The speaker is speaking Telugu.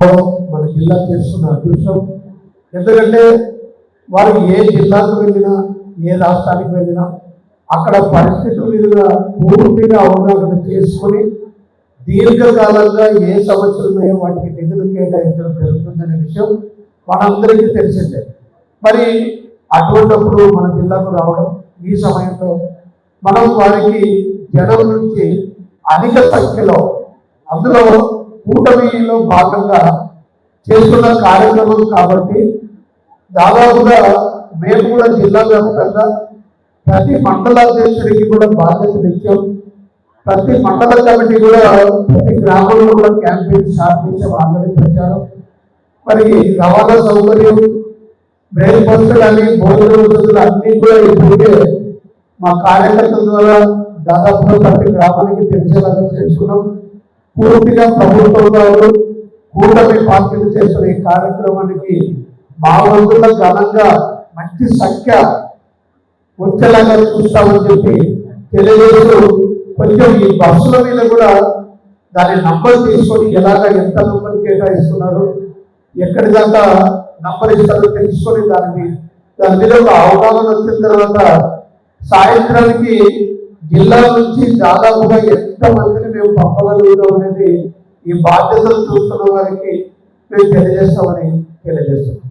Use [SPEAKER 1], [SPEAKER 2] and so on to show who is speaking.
[SPEAKER 1] మన జిల్లా చేస్తున్న అదృష్టం. ఎందుకంటే వారు ఏ జిల్లాకు వెళ్ళినా ఏ రాష్ట్రానికి వెళ్ళినా అక్కడ పరిస్థితుల మీద పూర్తిగా అవగాహన చేసుకొని దీర్ఘకాలంగా ఏ సమస్యలు ఉన్నాయో వాటికి నిధులు కేటాయించడం జరుగుతుందనే విషయం మనందరికీ తెలిసిందే. మరి అటువంటిప్పుడు మన జిల్లాకు రావడం ఈ సమయంలో మనం వారికి జనం నుంచి అధిక సంఖ్యలో అందులో కూటమిలో భాగంగా చేస్తున్న కార్యక్రమం కాబట్టి దాదాపుగా మేము కూడా జిల్లా వ్యాప్తంగా ప్రతి మండల అధ్యక్షుడికి కూడా బాధ్యతలు ఇచ్చాం. ప్రతి మండల కమిటీ కూడా ప్రతి గ్రామంలో కూడా క్యాంపెయిన్ స్టార్ట్ చేసే ఆల్రెడీ ప్రచారం. మరి రవాణా సౌకర్యం బ్రేక్ఫాస్ట్ కానీ భోజన వసతులు అన్నీ కూడా ఇప్పటికే మా కార్యకర్తల ద్వారా దాదాపుగా ప్రతి గ్రామానికి తెలిసేలాగా చేసుకున్నాం. పూర్తిగా ప్రభుత్వం వారు కూటమి పార్టీలు చేస్తున్న ఈ కార్యక్రమానికి మా వంతుల ఘనంగా మంచి సంఖ్య వచ్చేలాగా చూస్తామని చెప్పి తెలియజేస్తూ కొంచెం ఈ బస్సుల మీద కూడా దాని నంబర్ తీసుకొని ఎలాగ ఎంత నంబర్ కేటాయిస్తున్నారు ఎక్కడి దాకా నంబర్ ఇస్తారో తెలుసుకొని దానికి దాని మీద ఒక అవగాహన వచ్చిన తర్వాత సాయంత్రానికి జిల్లా నుంచి దాదాపుగా ఎంత మందిని మేము పంపగలుగుతాం అనేది ఈ బాధ్యతలు చూస్తున్న వారికి మేము తెలియజేస్తామని తెలియజేస్తున్నాం.